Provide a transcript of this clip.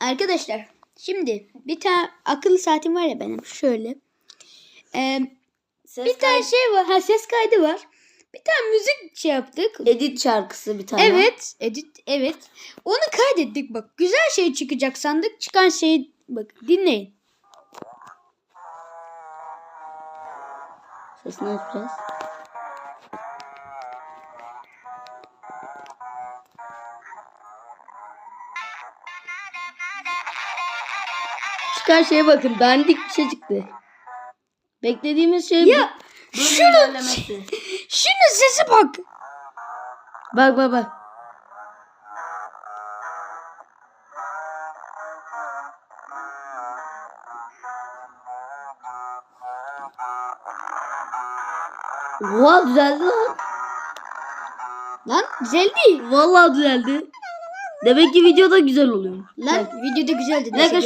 Arkadaşlar şimdi bir tane akıllı saatim var ya benim şöyle. Ee, Ses bir tane şey var. Ha ses kaydı var. Bir tane müzik şey yaptık. edit şarkısı bir tane. Evet, edit evet. Onu kaydettik bak. Güzel şey çıkacak sandık. Çıkan şey bak dinleyin. Sesini biraz. Çıkan şeye bakın. Dandik bir şey çıktı. Beklediğimiz şey Ya, bu. Böyle şunu- ilerlemesi. Şunun sesi bak. Bak bak bak. Oha düzeldi lan. Lan güzel değil. Vallahi düzeldi. Demek ki videoda güzel oluyor. Lan videoda güzeldi. Şu